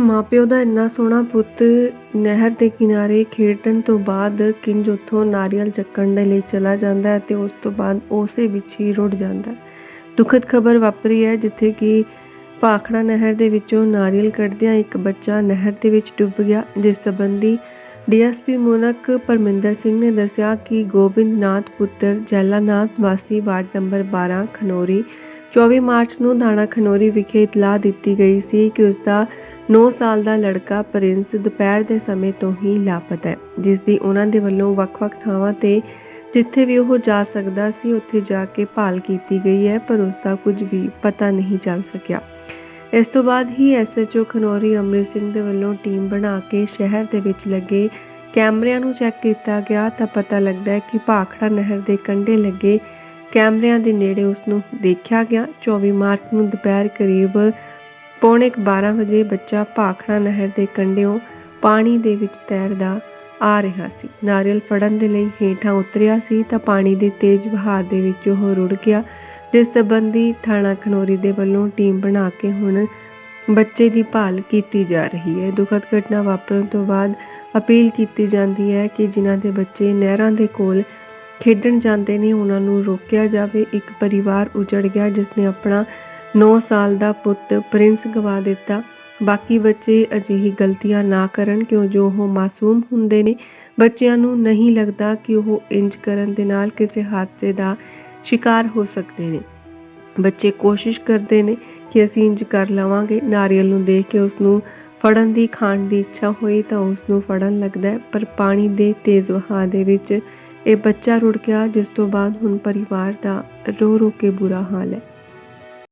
ਮਾਪਿਓ ਦਾ ਇੰਨਾ ਸੋਹਣਾ ਪੁੱਤ ਨਹਿਰ ਦੇ ਕਿਨਾਰੇ ਖੇਡਣ ਤੋਂ ਬਾਅਦ ਕਿੰਜ ਉੱਥੋਂ ਨਾਰੀਅਲ ਚੱਕਣ ਦੇ ਲਈ ਚਲਾ ਜਾਂਦਾ ਹੈ ਤੇ ਉਸ ਤੋਂ ਬਾਅਦ ਉਸੇ ਵਿੱਚ ਹੀ ਰੁੜ ਜਾਂਦਾ ਹੈ। ਦੁਖਦ ਖਬਰ ਵਾਪਰੀ ਹੈ ਜਿੱਥੇ ਕਿ ਭਾਖੜਾ ਨਹਿਰ ਦੇ ਵਿੱਚੋਂ ਨਾਰੀਅਲ ਕੱਢਦਿਆਂ ਇੱਕ ਬੱਚਾ ਨਹਿਰ ਦੇ ਵਿੱਚ ਡੁੱਬ ਗਿਆ, ਜਿਸ ਸੰਬੰਧੀ ਡੀਐਸਪੀ ਮੋਨਕ ਪਰਮਿੰਦਰ ਸਿੰਘ ਨੇ ਦੱਸਿਆ ਕਿ ਗੋਬਿੰਦਨਾਥ ਪੁੱਤਰ ਜੈਲਾਨਾਥ ਵਾਸੀ ਵਾਰਡ ਨੰਬਰ 12 ਖਨੋਰੀ 24 ਮਾਰਚ ਨੂੰ ਥਾਣਾ ਖਨੋਰੀ ਵਿਖੇ ਇਤਲਾਹ ਦਿੱਤੀ ਗਈ ਸੀ ਕਿ ਉਸ ਦਾ 9 ਸਾਲ ਦਾ ਲੜਕਾ ਪ੍ਰਿੰਸ ਦੁਪਹਿਰ ਦੇ ਸਮੇਂ ਤੋਂ ਹੀ ਲਾਪਤਾ ਹੈ ਜਿਸ ਦੀ ਉਹਨਾਂ ਦੇ ਵੱਲੋਂ ਵੱਖ-ਵੱਖ ਥਾਵਾਂ ਤੇ ਜਿੱਥੇ ਵੀ ਉਹ ਜਾ ਸਕਦਾ ਸੀ, ਉੱਥੇ ਜਾ ਕੇ ਭਾਲ ਕੀਤੀ ਗਈ ਹੈ, ਪਰ ਉਸ ਦਾ ਕੁਝ ਵੀ ਪਤਾ ਨਹੀਂ ਚੱਲ ਸਕਿਆ। ਇਸ ਤੋਂ ਬਾਅਦ ਹੀ ਐਸਐਚਓ ਖਨੋਰੀ ਅੰਮ੍ਰਿਤ ਸਿੰਘ ਦੇ ਵੱਲੋਂ ਟੀਮ ਬਣਾ ਕੇ ਸ਼ਹਿਰ ਦੇ ਵਿੱਚ ਲੱਗੇ ਕੈਮਰਿਆਂ ਨੂੰ ਚੈੱਕ ਕੀਤਾ ਗਿਆ ਤਾਂ ਪਤਾ ਲੱਗਦਾ ਹੈ ਕਿ ਭਾਖੜਾ ਨਹਿਰ ਦੇ ਕੰਢੇ ਲੱਗੇ ਕੈਮਰਿਆਂ ਦੇ ਨੇੜੇ ਉਸ ਨੂੰ ਦੇਖਿਆ ਗਿਆ। 24 ਮਾਰਚ ਨੂੰ ਦੁਪਹਿਰ ਕਰੀਬ ਪੌਣੇ 12 ਵਜੇ ਬੱਚਾ ਭਾਖੜਾ ਨਹਿਰ ਦੇ ਕੰਢਿਓਂ ਪਾਣੀ ਦੇ ਵਿੱਚ ਤੈਰਦਾ ਆ ਰਿਹਾ ਸੀ। ਨਾਰੀਅਲ ਫੜਨ ਦੇ ਲਈ ਹੇਠਾਂ ਉਤਰਿਆ ਸੀ ਤਾਂ ਪਾਣੀ ਦੇ ਤੇਜ਼ ਵਹਾਅ ਦੇ ਵਿੱਚ ਉਹ ਰੁੜ ਗਿਆ, ਜਿਸ ਸੰਬੰਧੀ ਥਾਣਾ ਖਨੋਰੀ ਦੇ ਵੱਲੋਂ ਟੀਮ ਬਣਾ ਕੇ ਹੁਣ ਬੱਚੇ ਦੀ ਭਾਲ ਕੀਤੀ ਜਾ ਰਹੀ ਹੈ। ਦੁਖਦ ਘਟਨਾ ਵਾਪਰਨ ਤੋਂ ਬਾਅਦ ਅਪੀਲ ਕੀਤੀ ਜਾਂਦੀ ਹੈ ਕਿ ਜਿਨ੍ਹਾਂ ਦੇ ਬੱਚੇ ਨਹਿਰਾਂ ਦੇ ਕੋਲ ਖੇਡਣ ਜਾਂਦੇ ਨੇ, ਉਹਨਾਂ ਨੂੰ ਰੋਕਿਆ ਜਾਵੇ। ਇੱਕ ਪਰਿਵਾਰ ਉਜੜ ਗਿਆ ਜਿਸ ਨੇ ਆਪਣਾ 9 ਸਾਲ ਦਾ ਪੁੱਤ ਪ੍ਰਿੰਸ ਗਵਾ ਦਿੱਤਾ। ਬਾਕੀ ਬੱਚੇ ਅਜਿਹੀ ਗਲਤੀਆਂ ਨਾ ਕਰਨ, ਕਿਉਂ ਜੋ ਉਹ ਮਾਸੂਮ ਹੁੰਦੇ ਨੇ। ਬੱਚਿਆਂ ਨੂੰ ਨਹੀਂ ਲੱਗਦਾ ਕਿ ਉਹ ਇੰਜ ਕਰਨ ਦੇ ਨਾਲ ਕਿਸੇ ਹਾਦਸੇ ਦਾ ਸ਼ਿਕਾਰ ਹੋ ਸਕਦੇ ਨੇ। ਬੱਚੇ ਕੋਸ਼ਿਸ਼ ਕਰਦੇ ਨੇ ਕਿ ਅਸੀਂ ਇੰਜ ਕਰ ਲਵਾਂਗੇ। ਨਾਰੀਅਲ ਨੂੰ ਦੇਖ ਕੇ ਉਸ ਨੂੰ ਫੜਨ ਦੀ, ਖਾਣ ਦੀ ਇੱਛਾ ਹੋਈ ਤਾਂ ਉਸ ਨੂੰ ਫੜਨ ਲੱਗਦਾ ਪਰ ਪਾਣੀ ਦੇ ਤੇਜ਼ ਵਹਾਅ ਦੇ ਵਿੱਚ ਇਹ ਬੱਚਾ ਰੁੜ ਗਿਆ, ਜਿਸ ਤੋਂ ਬਾਅਦ ਹੁਣ ਪਰਿਵਾਰ ਦਾ ਰੋ ਰੋ ਕੇ ਬੁਰਾ ਹਾਲ ਹੈ।